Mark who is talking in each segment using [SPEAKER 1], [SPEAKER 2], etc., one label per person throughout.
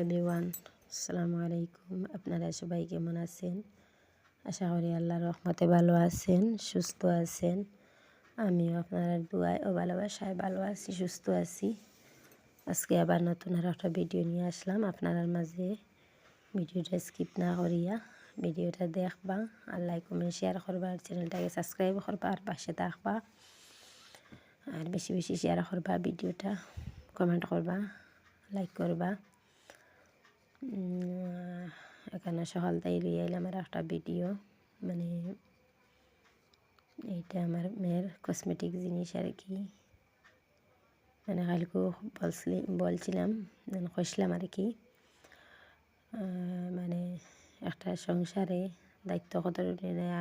[SPEAKER 1] Everyone, আসসালামু আলাইকুম। আপনারা সবাই কেমন আছেন? আশা করি আল্লাহর রহমতে ভালো আছেন, সুস্থ আছেন। আমিও আপনার দোয়ায় ও ভালোবাসায় ভালো আছি, সুস্থ আছি। আজকে আবার নতুন আর একটা ভিডিও নিয়ে আসলাম। আপনার মাঝে ভিডিওটা স্কিপ না করিয়া ভিডিওটা দেখবা আর লাইক কমেন্ট শেয়ার করবা, আর চ্যানেলটাকে সাবস্ক্রাইব করবা, আর পাশে থাকবা। আর বেশি বেশি শেয়ার করবা, ভিডিওটা কমেন্ট করবা লাইক করবা। এখানে সকাল তাই এলাম আর একটা ভিডিও। মানে এইটা আমার মেয়ের কসমেটিক জিনিস আর কি। মানে কালকেও বলছিলি, বলছিলাম মানে কইসলাম আর কি মানে একটা সংসারে দায়িত্ব কত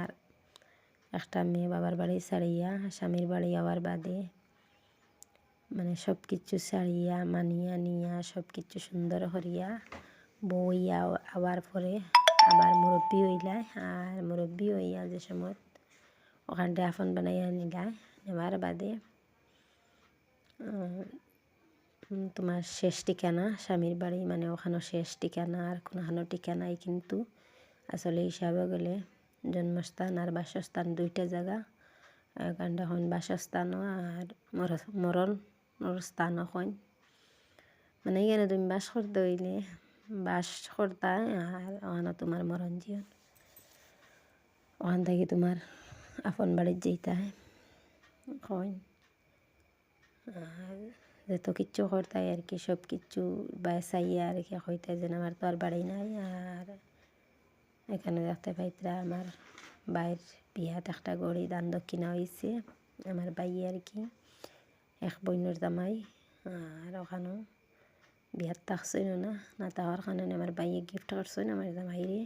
[SPEAKER 1] আর একটা মেয়ে বাবার বাড়ি ছাড়িয়া, স্বামীর বাড়ি আবার বাদে মানে সব কিছু ছাড়িয়া, মানিয়া নিয়া সব কিছু সুন্দর করিয়া বইয়া আবার পরে আবার মুরব্বী হইলায় আর মুরব্বী হইয়া যে সময় ওখানটা আফন বানাইয়া নিলায় নেওয়ার বাদে তোমার শেষ ঠিকানা, স্বামীর বাড়ি মানে ওখানে শেষ ঠিকানা, আর কোনোখানো ঠিকানাই কিন্তু আসলে হিসাবে গেলে জন্মস্থান আর বাসস্থান দুইটা জায়গা। এখানটা হন বাসস্থানও আর মরণ স্থানও হন মানে এখানে তুমি বাস করতে হইলে বাস করতায় আর ওখানে তোমার মরণ জীবন ওখান থেকে তোমার আপন বাড়ির যেতায় কইন। আর যত কিচ্ছু করতাই আর কি, সব কিচ্ছু বাসাইয়া আর কি হইতে যেন, আমার তো আর বাড়ি নাই। আর এখানে দেখতে পাইতরা আমার বাইর বিয়াত একটা গড়ি দান দক্ষিণা হয়েছে আমার বাই আর কি, এক বইনের জামাই। আর ওখানেও বিয়ার থাকছই না? না তাহার কারণে আমার বাইয়ে গিফট করছই আমার জামাইরে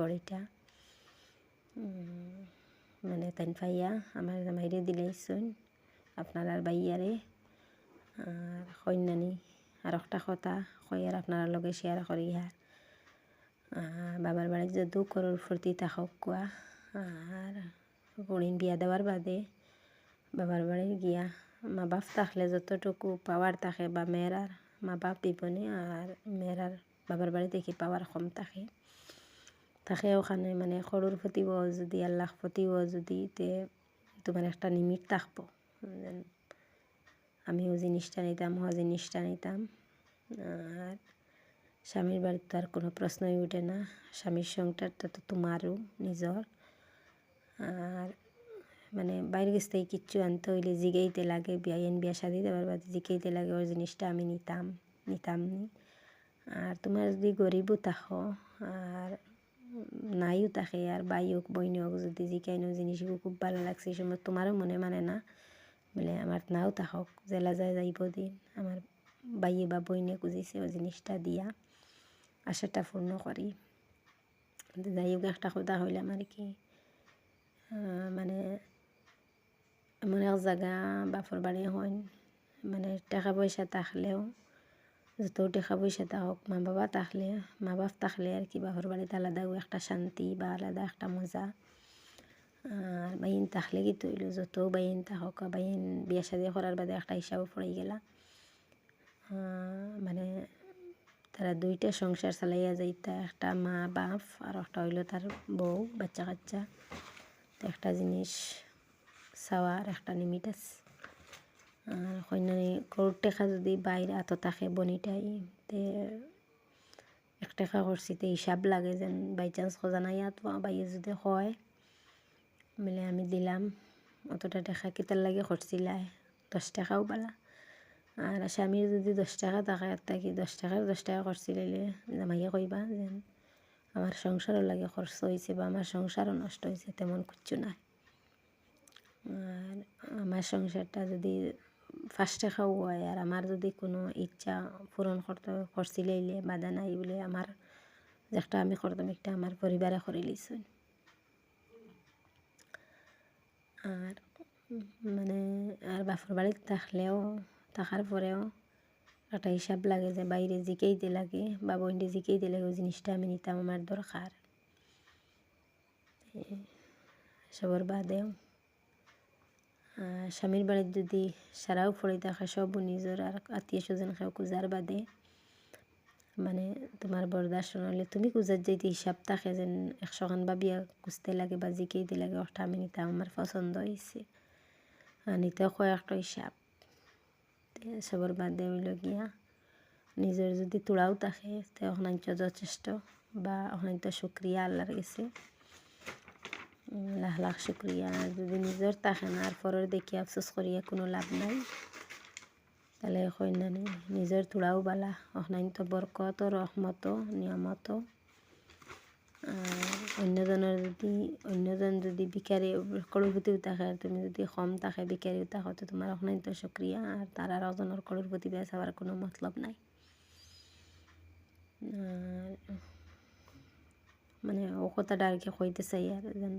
[SPEAKER 1] গড়িটা মানে তাই পাইয়া আমার জামাইরে দিলেইছই আপনার আর বাইয়ারে আর কন্যানি কথা কই আর আপনার লগে শেয়ার করি আর বাবার বাড়ি যে দু করোর ফুর্তি থাকক কোয়া আর গুড়িন বিয়া দেওয়ার বাদে বাবার বাড়ি গিয়া। মা বাপ থাকলে যতটুকু পাওয়ার থাকে বা মেয়েরার মা বাপ বিপনে আর মেয়েরার বাবার বাড়ি দেখি পাওয়ার কম থাকে থাকে ওখানে মানে সৰুৰ প্ৰতিব যদি আল্লাহ প্ৰতিব যদি তে তোমার একটা নিমিট থাকব। আমিও জিনিসটা নিতাম হ জিনিসটা নিতাম। আর স্বামীর বাড়িতে তো আর কোনো প্রশ্নই উঠে না। স্বামীর সংসারটা তো তোমারও নিজর আর মানে বাইরে গেছ থেকে কিচ্ছু আনতে হইলে জিগাইতে লাগে বিয়াইন বিয়া শাদি দেওয়ার বাদে জিগাইতে লাগে ওর জিনিসটা আমি নিতাম নিতাম নি। আর তোমার যদি গরিবও থাকো আর নাইও থাকে আর বাই হোক, বইনি হোক, যদি জিকাইনো জিনিসগুলো খুব ভালো লাগছে, এই সময় তোমারও মনে মানে না, বলে আমার নাও থাকক জেলা যায় যাইব দিন, আমার বাইয়ে বা বইনে খুঁজিছে ও জিনিসটা দিয়া, আশাটা পূর্ণ করি। যাই হোক, একটা কথা হইলাম আর কি। মানে এমন এক জায়গা বাপর বাড়ি হইন মানে টাকা পয়সা থাকলেও, যত টাকা পয়সা থাকুক মা বাবা থাকলে মা বাপ থাকলে আর কি বাপর বাড়িতে আলাদাও একটা শান্তি বা আলাদা একটা মজা। আর বাইন থাকলে কি তৈল যত বাইন থাকুক বাইন বিয়া শাদি করার বাদে একটা হিসাবে পড়ে গেলা। মানে তারা দুইটা সংসার চালাইয়া যাইতা একটা মা বাপ আর একটা হইল তার বউ বাচ্চা কাচ্চা একটা জিনিস চাওয়ার একটা লিমিট আছে। আর কন্যানি গরুর টেকা যদি বাইরে আত থাকে বনিটাই তে এক টাকা করছি তে হিসাব লাগে যেন বাই চান্স খোঁজানাই আত বাইয়ে যদি হয় মিলে আমি দিলাম, অতটা টাকা কিতার লাগে করছিলাই দশ টাকাও পালা। আর স্বামীর যদি দশ টাকা থাকে একটা কি দশ টাকার দশ টাকা করছিলে জামাইয়ে কইবা যেন আমার সংসারও লাগে খরচ হয়েছে বা আমার সংসারও নষ্ট হয়েছে তেমন কিচ্ছু নাই। আর আমার সংসারটা যদি ফার্স্ট টাকাও হয় আর আমার যদি কোনো ইচ্ছা পূরণ করতে করছিলাইলে বাধা নাই বলে আমার যেটা আমি করতাম, একটা আমার পরিবারে করে লিছেন। আর মানে আর বাপর বাড়িতে থাকলেও, থাকার পরেও একটা হিসাব লাগে যে বাইরে জিকেইতে লাগে বা বইন্ডে জিকেইতে লাগে, ওই জিনিসটা আমি নিতাম, আমার দরকার। সবর বাদেও। স্বামীর বাড়ির যদি সারাও পড়ে থাকে সব নিজের আর আত্মীয় স্বজন খাও কুজার বাদে মানে তোমার বরদাস্ত নহলে তুমি কুজার যাইতে হিসাব থাকে যেন একশো খান বা বিয়া কুজতে লাগে বা জিকেইতে লাগে ওটা আমি নিতাম আমার পছন্দ হয়েছে নিতেও কয়েকটা হিসাব তে সবার বাদে হইল গিয়া নিজের যদি তোড়াও থাকে, তে অনাঞ্চ যথেষ্ট বা অনাঞ্চ শুক্রিয়া আল্লাহর গেছে লাখ লাখ শুক্রিয়া। যদি নিজের থাকে না, আর পরের দেখি আফসোস করিয়া কোনো লাভ নাই, তাহলে কইনানি নিজের তোড়াও বালা অহনাইন তো বরকত, রহমত, নিয়ামত। অন্যজনের যদি, অন্যজন যদি বিকারি করুপতিও থাকে তুমি যদি কম থাকে বিকারিও থাকে তো তোমার অহনাইন তো সক্রিয়া আর তার আর অজনের করুপতি বেচাবার কোনো মতলব নাই। মানে ও কথাটা আর কি কইতে চাই, আর যেন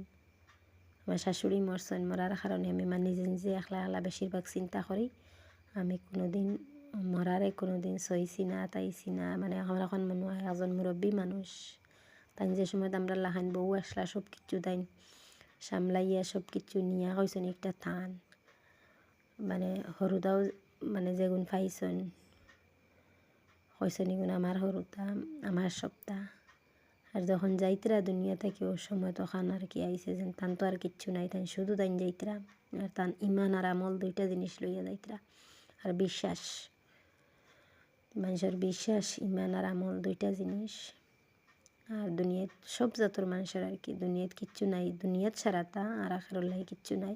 [SPEAKER 1] আমার শাশুড়ি মরছেন, মরার কারণে আমি মানে নিজে নিজে একলা একলা বেশিরভাগ চিন্তা করি। আমি কোনোদিন মরারে কোনোদিন সইছি না, তাইছি না। মানে আমার এখন মনে হয় একজন মুরব্বী মানুষ। তাই যে সময় আমরা লাহান বউ আসলা সব কিছু তাই সামলাইয়া সব কিছু নিয়া হয়েছেন একটা থান। মানে সৰুদাও মানে যেগুন পাইছেন হয়েছেন এগুন আমার সৰুতা আমার সপ্তাহ আর যখন যাইতরা দুনিয়া থেকে, ওই সময় তখন আর কি আইসে যেন তান তো আর কিচ্ছু নাই তাই শুধু তাই যাইতরা। আর তান ইমান আর আমল দুইটা জিনিস লইয়া যাইতরা। আর বিশ্বাস, মানুষের বিশ্বাস ইমান আর আমল দুইটা জিনিস। আর দুনিয়াত, সব জাতর মানুষের আর কি, দুনিয়াত কিচ্ছু নাই। দুনিয়াত ছাড়াতা আর আখেরল্লাহি কিচ্ছু নাই।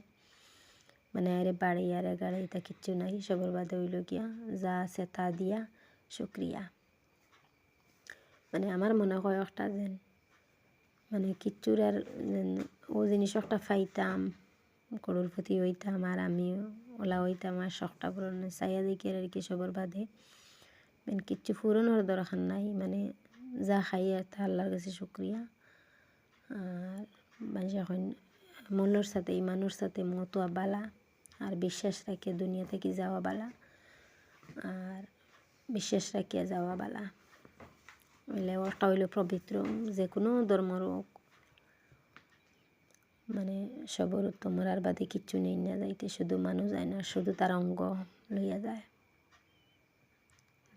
[SPEAKER 1] মানে আরে বাড়ি আরে গাড়ি তা কিচ্ছু নাই, সবার বাদে হইল গিয়া, যা আছে তা দিয়া শুক্রিয়া। মানে আমার মনে হয় একটা যেন মানে কিচ্ছুর আর ও জিনিস একটা পাইতাম করোরপতি হইতাম আর আমি ওলা হইতাম আর শখটা পূরণ চাইয়া দেখি আর কি সবার বাদে। মানে কিচ্ছু পূরণের দরকার নাই মানে যা খাই আর তা আল্লাহর কাছে শুক্রিয়া। আর মানুষ এখন মনের সাথে ইমানোর সাথে মতো বালা আর বিশ্বাস রাখিয়া দুনিয়া থেকে যাওয়া বালা, আর বিশ্বাস রাখিয়া যাওয়া বালা। হইলে ওটা হইল পবিত্র যে কোনো ধর্মর মানে সবর তোমার আর বাদে কিচ্ছু নেই না যাইতে। শুধু মানুষ যায় না, শুধু তার অঙ্গ লইয়া যায়।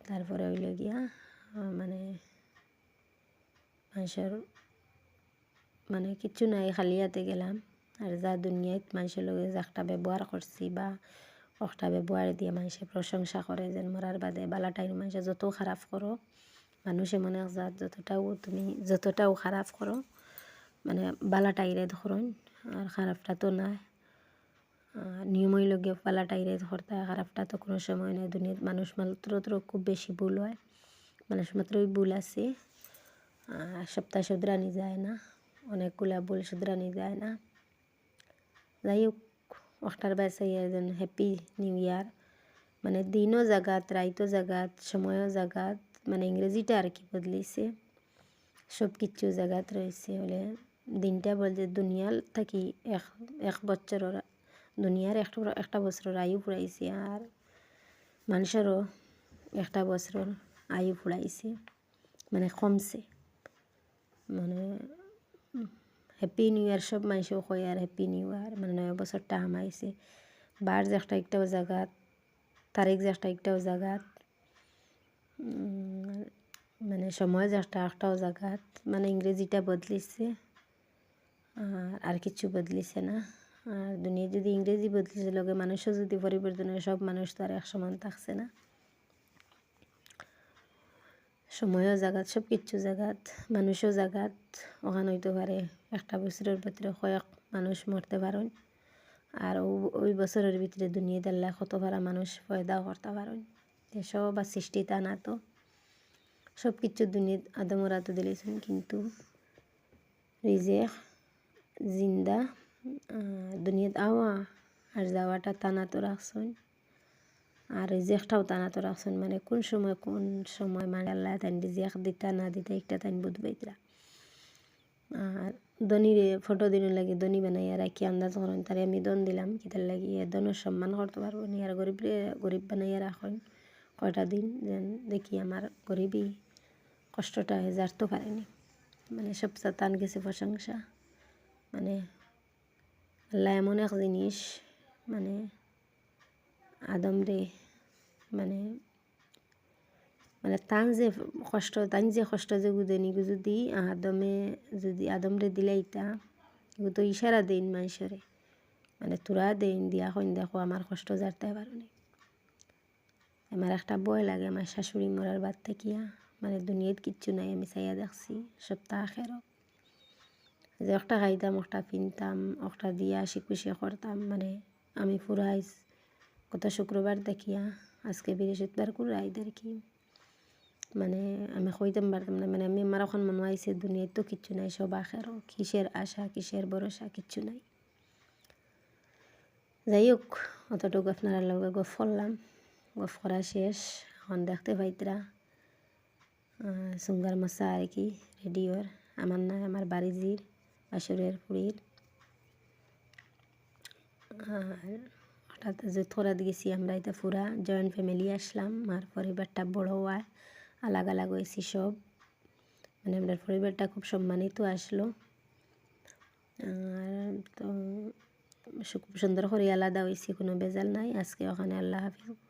[SPEAKER 1] তারপরে হইল গিয়া মানে মানুষের মানে কিচ্ছু নাই, খালি হাতে গেলাম। আর যা দুনিয়াত মানুষের লগে যাকটা ব্যবহার করছি বা একটা ব্যবহার দিয়ে মানুষের প্রশংসা করে, যেন মরার বাদে বালা টাইম মানুষে যত খারাপ করো মানুষে মনে জাত যতটাও তুমি যতটাও খারাপ করো মানে বালা টাইরে ধরুন, আর খারাপটা তো নাই। নিয়মই লগে বালা টাইরে ধরতে খারাপটা তো কোনো সময় নাই। দুনিয়াত মানুষ মাত্র তো খুব বেশি ভুল হয়, মানুষ মাত্রই ভুল আছে। সপ্তাহ শুধরানি যায় না, অনেকগুলা ভুল শুধরানি যায় না। যাই হোক বাসাই যেন হ্যাপি নিউ ইয়ার মানে দিনও জাগাত, রাইতও জাগাত, সময়ও জাগাত। মানে ইংরেজিটা আর কি বদলিছে সব কিছু জায়গাত রয়েছে হলে দিনটা বলতে দুনিয়ার থাকি এক এক বছরের, দুনিয়ার একটা একটা বছরের আয়ু ফুরাইছে আর মানুষেরও একটা বছরের আয়ু ফুরাইছে মানে কমছে। মানে হ্যাপি নিউ ইয়ার সব মানুষও কয় আর হ্যাপি নিউ ইয়ার মানে নয় বছরটা হামাইছে বার যে একটা একটাও জায়গাত তারিখ যে একটা একটাও জায়গাত সময় যে একটা একটাও জায়গাত মানে ইংরেজিটা বদলিছে, আর আর কিছু বদলিছে না। আর দুনিয়া যদি ইংরেজি বদলিছে, লগে মানুষও যদি পরিবর্তন হয়, সব মানুষ তো আর এক সমান থাকছে না। সময়ও জাগাত, সব কিছু জাগাত, মানুষও জাগাত। ওখান হইতে পারে একটা বছরের ভিতরে কয়েক মানুষ মরতে পারেন, আর ওই বছরের ভিতরে দুনিয়া দেল্লা কত ভাড়া মানুষ পয়দাও করতে পারেন। সব আর সৃষ্টি তা না তো। সব কিছু দুনিয়াত আদমরা তো দিলেছেন, কিন্তু রিজেক, জিন্দা দুনিয়াত আওয়া আর যাওয়াটা টানা তো রাখছেন। আর রিজেকটাও টানা তো রাখছেন মানে কোন সময় কোন সময় মানে আল্লাহ তাই রিজেক দিতা, না দিতা একটা তাই বুধবাইতরা আর দনিরে ফটো দিন লাগে দনি বানাইয়া রাখি আন্দাজ করেন, তারে আমি দন দিলাম, কিতার লাগি দনের সম্মান করতে পারব নি, আর গরিব গরিব বানাইয়া রাখেন। কয়টা দিন যেন দেখি আমার গরিবই কষ্টটা তো পারেনি। মানে সব তান গেছে প্রশংসা। মানে আল্লাহ এমন এক জিনিস মানে আদম রে মানে মানে তান যে কষ্ট, তান যে কষ্ট যে গুদেনি যদি আদমে, যদি আদমরে দিলে এগু তো ইশারা দেন মানুষরে। মানে তোরা দেন দিয়া কইন, দেখো আমার কষ্ট জারতে পারোনি আমার একটা বয় লাগে, আমার শাশুড়ি মরার বাদ থাকিয়া। মানে দুনিয়াত কিচ্ছু নাই, আমি চাইয়া দেখছি সপ্তাহ আখেরও যে একটা খাইতাম, একটা পিনতাম, একটা দিয়া খুশি করতাম মানে আমি ফুরাইস কত শুক্রবার দেখিয়া, আজকে বৃহস্পতিবার কুড়াই কি মানে আমি কইতাম পারতাম না মানে আমি আমার এখন মনে হয়েছে দুনিয়ায় তো কিচ্ছু নাই, সব আখেরও কিসের আশা, কিসের ভরসা, কিচ্ছু নাই। যাই হোক অতটুকু আপনারা লগে গফ করলাম গফ করা শেষ এখন দেখতে পাইতরা সুঙ্গার মশা আর কি রেডিওর আমার না আমার বাড়িজির বাসুরের পুরীর আর হঠাৎ যে থোড়াত গেছি আমরা এটা পুরা জয়েন্ট ফ্যামিলি আসলাম আর পরিবারটা বড় হয় আলাগ আলাগ হয়েছি সব মানে আমরা পরিবারটা খুব সম্মানিত আসলো আর তো খুব সুন্দর করে আলাদা হয়েছি কোনো বেজাল নাই আজকে ওখানে আল্লাহ হাফিজ